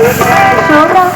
Chúa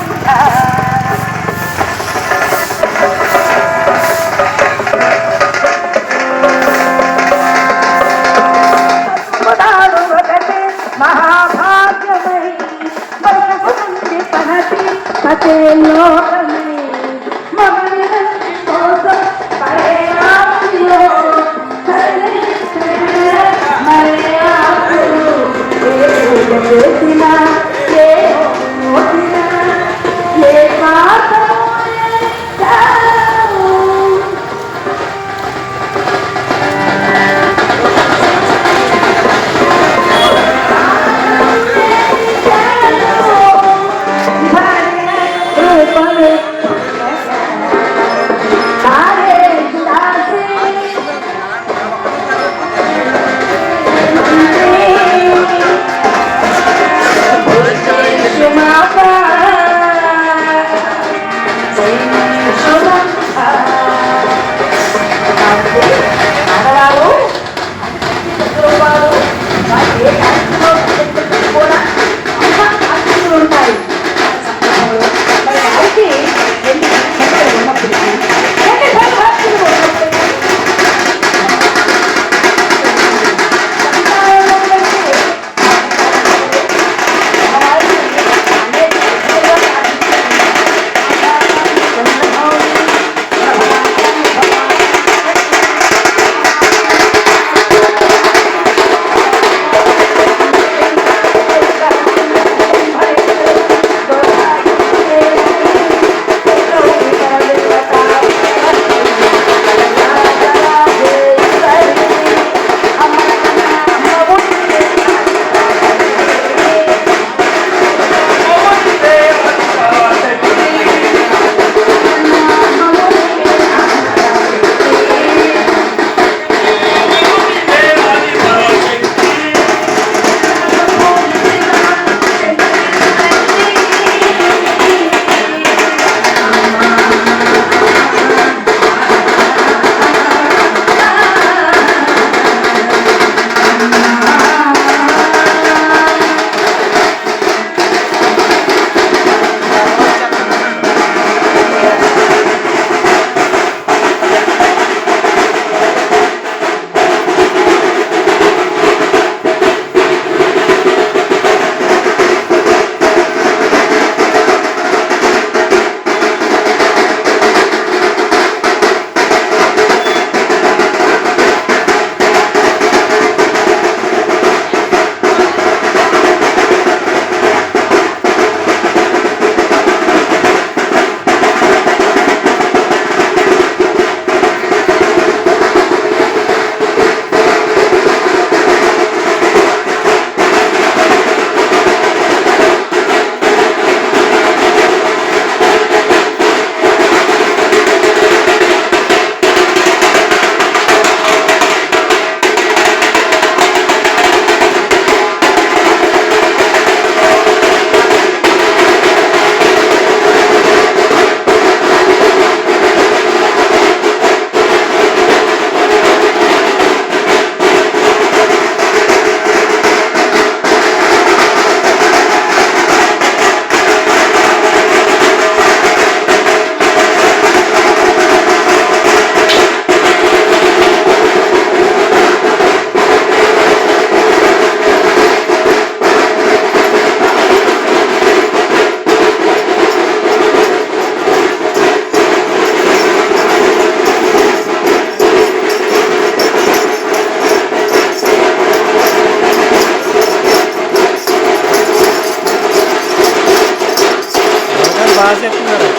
బాగా చెప్తున్నారు.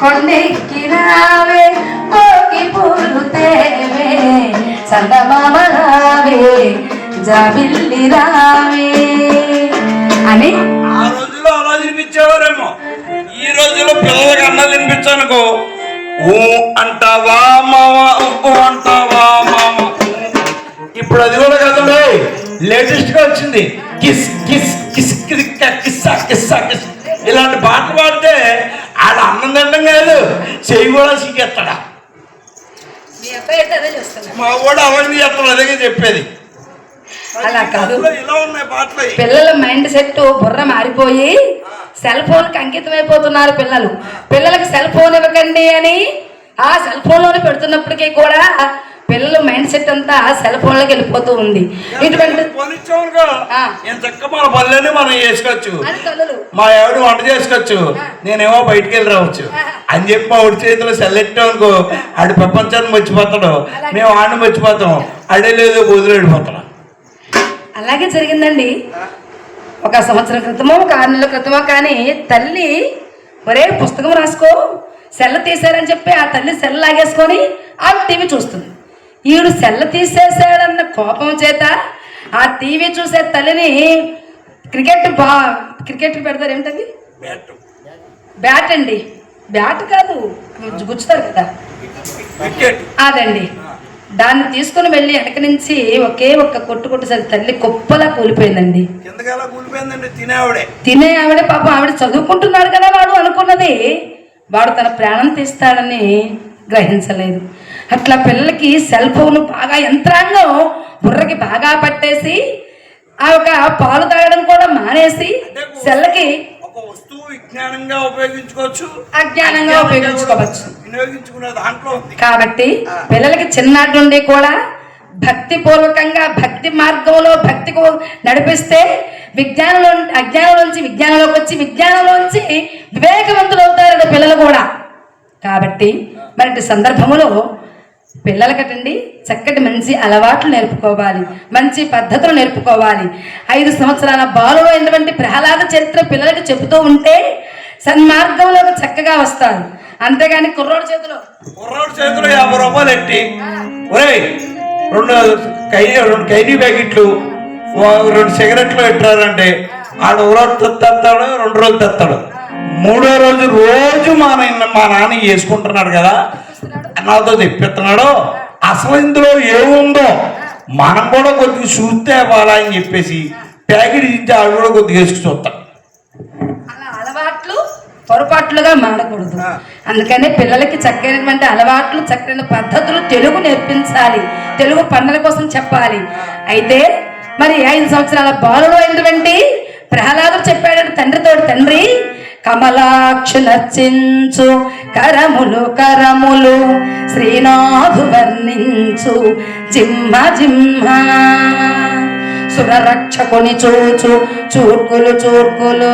కొండెక్కి రావే పోగి పూలు తేవే చందమామ రావే జాబిల్లి రావే. అని ఆ రోజుల్లో అలా తినిపించేవారేమో. ఈ రోజుల్లో పిల్లలకి అన్న తినిపించానుకో. ఊ అంటావా మామ ఊ అంటావా మామ ఇప్పుడు అది కూడా కదండి. లేటెస్ట్గా వచ్చింది. కిస్ కిస్ కిస్ కిస్ కిస్సా కిస్సా కిస్ ఇలాంటి పాటలు పాడితే ఆడ అన్నం తినడం కాదు చెయ్యి కూడా సీకెత్తాడా మీ కూడా అవన్నీ చేస్తాడు అదే చెప్పేది. అలా కాదు. పిల్లల మైండ్ సెట్ బుర్ర మారిపోయి సెల్ ఫోన్కి అంకితం అయిపోతున్నారు పిల్లలు. పిల్లలకి సెల్ ఫోన్ ఇవ్వకండి అని ఆ సెల్ ఫోన్లోనే పెడుతున్నప్పటికీ కూడా పిల్లల మైండ్ సెట్ అంతా సెల్ ఫోన్లోకి వెళ్ళిపోతూ ఉంది. ఇటువంటి మన చేసుకోవచ్చు. మా ఆవిడ వంట చేసుకోవచ్చు. నేనేమో బయటికి వెళ్ళి రావచ్చు. అని చెప్పి మా ఆవిడ చేతిలో సెల్లెట్టామనుకో ఆడి ప్రపంచాన్ని మర్చిపోతాడు. మేము ఆడిని మర్చిపోతాం. అడే లేదు వదిలి వెళ్ళిపోతాడు అలాగే జరిగిందండి. ఒక సంవత్సరం క్రితమో ఒక ఆరు నెలల క్రితమో కానీ తల్లి ఒరే పుస్తకం రాసుకో సెల్ల తీశారని చెప్పి ఆ తల్లి సెల్ల లాగేసుకొని ఆమె టీవీ చూస్తుంది. ఈవిడు సెల్ల తీసేసాడన్న కోపం చేత ఆ టీవీ చూసే తల్లిని క్రికెట్ బా క్రికెట్ పెడతారు ఏమిటది బ్యాట్. అండి. బ్యాట్ కాదు గుచ్చుతారు కదా. అదండి. దాన్ని తీసుకుని వెళ్ళి వెనక నుంచి ఒకే ఒక్క కొట్టు కొట్టేసరికి తల్లి కుప్పలా కూలిపోయిందండి. తినే ఆవిడ పాపం ఆవిడ చదువుకుంటున్నాడు కదా వాడు అనుకున్నది. వాడు తన ప్రాణం తీస్తాడని గ్రహించలేదు. అట్లా పిల్లలకి సెల్ ఫోన్ బాగా యంత్రాంగం బుర్రకి బాగా పట్టేసి ఆ ఒక పాలు తాగడం కూడా మానేసి సెల్లకి ఒక వస్తువు విజ్ఞానంగా ఉపయోగించుకోవచ్చు. అజ్ఞానంగా ఉపయోగించుకోవచ్చు. వినియోగించుకునే దాంట్లో ఉంది. కాబట్టి పిల్లలకి చిన్నటి నుండి కూడా భక్తి పూర్వకంగా భక్తి మార్గంలో భక్తికు నడిపిస్తే విజ్ఞానంలో అజ్ఞానం నుంచి విజ్ఞానంలోకి వచ్చి విజ్ఞానంలోంచి వివేకవంతులు అవుతారు పిల్లలు కూడా. కాబట్టి మరి సందర్భములో పిల్లలకటండి చక్కటి మంచి అలవాట్లు నేర్పుకోవాలి మంచి పద్ధతులు నేర్పుకోవాలి. ఐదు సంవత్సరాల బాలుడు అయినటువంటి ప్రహ్లాద చరిత్ర పిల్లలకు చెబుతూ ఉంటే సన్మార్గంలో చక్కగా వస్తారు. అంతేగాని కుర్రోడు చేతిలో. కుర్రాడు చేతిలో యాభై రూపాయలు ఎట్టి? ఒరేయ్ రెండు కై రెండు కైనీ ప్యాకెట్లు ఓ రెండు సిగరెట్లు పెట్టారంటే ఆడు ఒక రోజు తెస్తాడు రెండు రోజులు తెస్తాడు మూడో రోజు రోజు మా నాన్న మా నాన్న వేసుకుంటున్నాడు కదా నాతో తెప్పిస్తున్నాడు? అసలు ఇందులో ఏముందో? మనం కూడా కొద్దిగా చూస్తే అవ్వాలా అని చెప్పేసి ప్యాకెట్ ఇచ్చి ఆడు కూడా కొద్దిగా వేసుకు చూస్తాం అలా అలవాట్లు పొరపాట్లుగా మారకూడదు. అందుకనే పిల్లలకి చక్కనటువంటి అలవాట్లు చక్కని పద్ధతులు తెలుగు నేర్పించాలి. తెలుగు పండుగ కోసం చెప్పాలి. అయితే మరి ఐదు సంవత్సరాల బాలుడు అయినటువంటి ప్రహ్లాదుడు చెప్పాడు తండ్రితోటి తండ్రి కమలాక్షు నర్చించు కరములు కరములు శ్రీనాథు వర్ణించు జిమ్మ జిమ్మ సురరక్షకుని చూచు చూర్కులు చూర్కులు.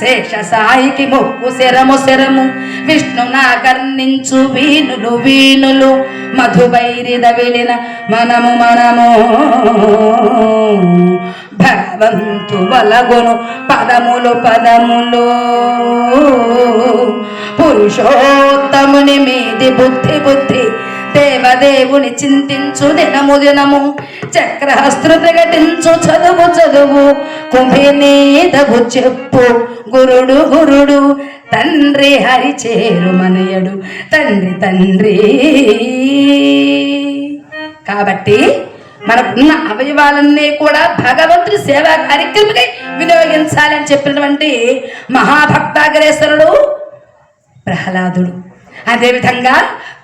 శేష సాయికి మొక్కు శరము శరము విష్ణు నాకర్ణించు వీణులు వీణులు. మధుబైరి దవిలిన మనము మనము. భగవంతు వలగును పదములు పదములు. పురుషోత్తముని మీది బుద్ధి బుద్ధి. దేవదేవుని చింతించు దినము దినము చక్రహస్త్ర ప్రకటించు చదువు చదువు కుంభినీదగు చెప్పు. గురుడు గురుడు తండ్రి హరి చేరు మనయడు తండ్రి తండ్రి. కాబట్టి మనకున్న అవయవాలన్నీ కూడా భగవంతుడి సేవా కార్యక్రమకై వినియోగించాలని చెప్పినటువంటి మహాభక్తాగ్రేశ్వరుడు ప్రహ్లాదుడు. అదేవిధంగా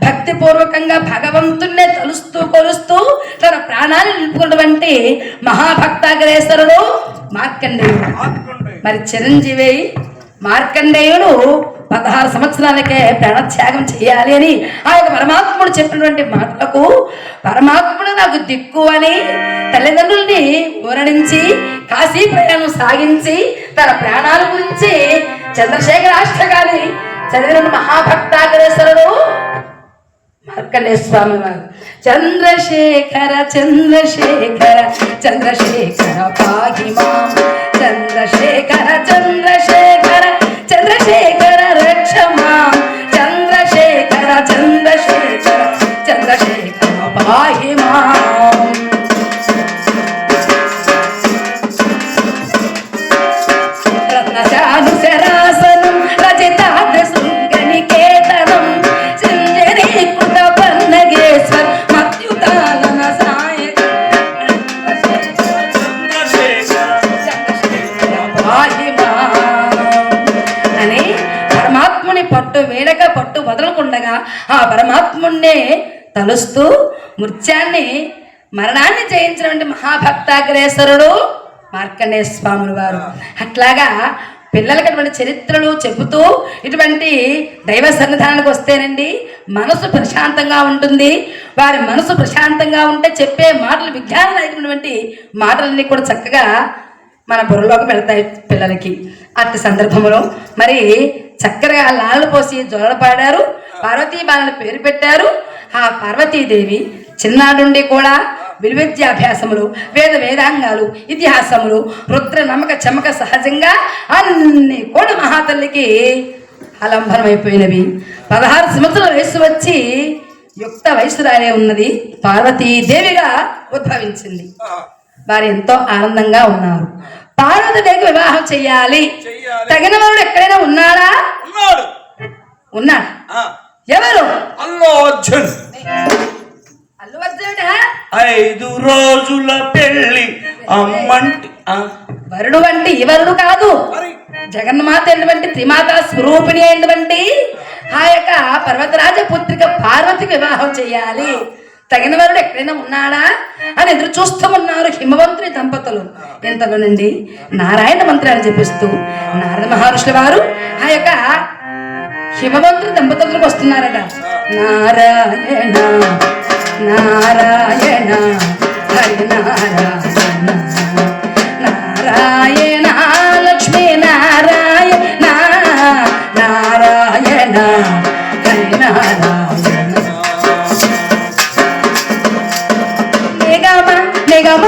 భక్తిపూర్వకంగా భగవంతుణ్ణే తలుస్తూ కొలుస్తూ తన ప్రాణాన్ని నిలుపుకున్నటువంటి మహాభక్తాగ్రేసరుడు మార్కండేయుడు. మరి చిరంజీవి మార్కండేయుడు పదహారు సంవత్సరాలకే ప్రాణత్యాగం చేయాలి అని ఆ యొక్క పరమాత్ముడు చెప్పినటువంటి మాటలకు పరమాత్ముడు నాకు దిక్కు అని తల్లిదండ్రుల్ని ఊరడించి కాశీ ప్రయాణం సాగించి తన ప్రాణాల గురించి చంద్రశేఖర అష్టగాని చదివిన మహాభక్తాగ్రేసరుడు మార్కండే స్వామి వారు. చంద్రశేఖర చంద్రశేఖర చంద్రశేఖర పాహి చంద్రశేఖర చంద్రశేఖర చంద్రశేఖర చూస్తూ మృత్యాన్ని మరణాన్ని జయించినటువంటి మహాభక్తాగ్రేశ్వరుడు మార్కండేయ స్వాములు వారు అట్లాగా పిల్లలకి అటువంటి చరిత్రలు చెబుతూ ఇటువంటి దైవ సన్నిధానానికి వస్తేనండి మనసు ప్రశాంతంగా ఉంటుంది. వారి మనసు ప్రశాంతంగా ఉంటే చెప్పే మాటలు విజ్ఞానమైనటువంటి మాటలన్నీ కూడా చక్కగా మన బుర్రలోకి వెళతాయి పిల్లలకి. అట్టి సందర్భంలో మరి చక్కగా లాలు పోసి జొరలు పాడారు. పార్వతీ బాలను పేరు పెట్టారు. ఆ పార్వతీదేవి చిన్నాడుండి కూడా విలువిద్యాభ్యాసములు వేద వేదాంగాలు ఇతిహాసములు రుద్ర నమ్మక చమక సహజంగా అన్ని కూడా మహాతల్లికి ఆలంబనమైపోయినవి పదహారు సంవత్సరాల వయసు వచ్చి యుక్త వయసురాలే ఉన్నది పార్వతీదేవిగా ఉద్భవించింది. వారు ఎంతో ఆనందంగా ఉన్నారు. పార్వతీదేవికి వివాహం చెయ్యాలి. చెయ్యాలి. తగిన వాడు ఎక్కడైనా ఉన్నాడా? ఉన్నాడు. ఎవరు? అల్లు అర్జున్. అల్లు అర్జునుడా ఐదు రోజుల పెళ్ళి అమ్మంటి వరుడు వంటి ఈ వరుడు కాదు జగన్మాత అయినటువంటి త్రిమాత స్వరూపిణి అయినటువంటి ఆ యొక్క పర్వతరాజ పుత్రిక పార్వతికి వివాహం చేయాలి. తగిన వరుడు ఎక్కడైనా ఉన్నాడా? అని ఎదురు చూస్తూ ఉన్నారు హిమవంతుని దంపతులు. ఇంతలోనండి నారాయణ మంత్రాన్ని జపిస్తూ. నారద మహర్షుల వారు ఆ యొక్క శివభక్తులు దంపతులకు వస్తున్నారట. నారాయణ నారాయణ హరి నారాయణ నారాయణ లక్ష్మీ నారాయణ నారాయణ హరి నారాయణ నిగమ నిగమ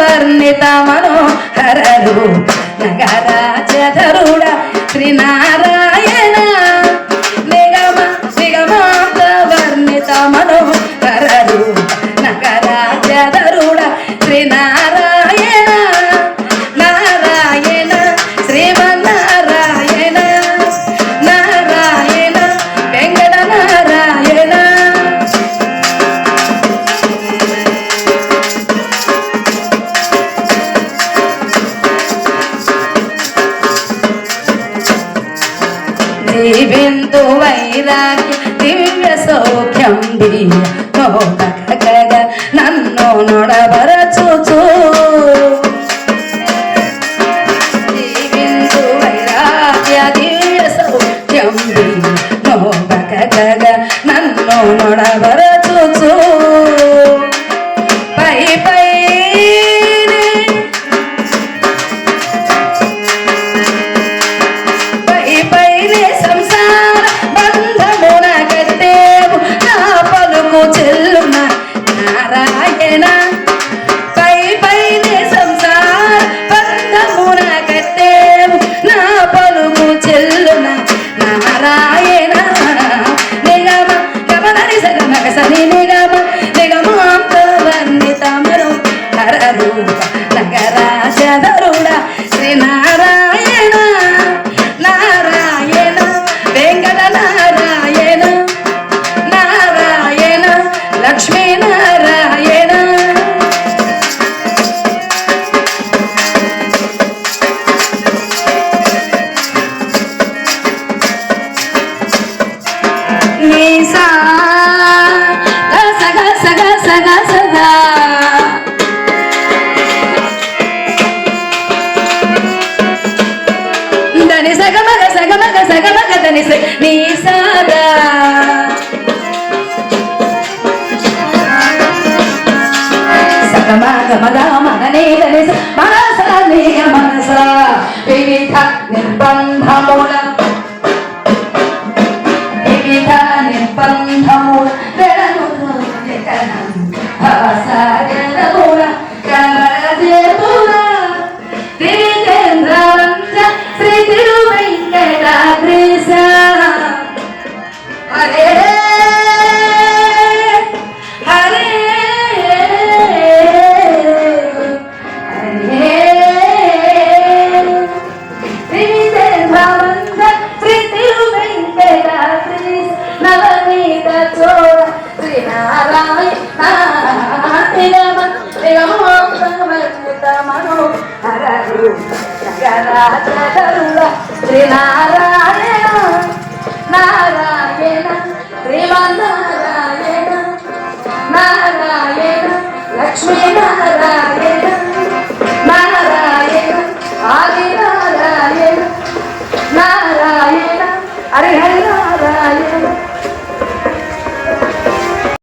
వర్ణిత మనోహరరు నగరా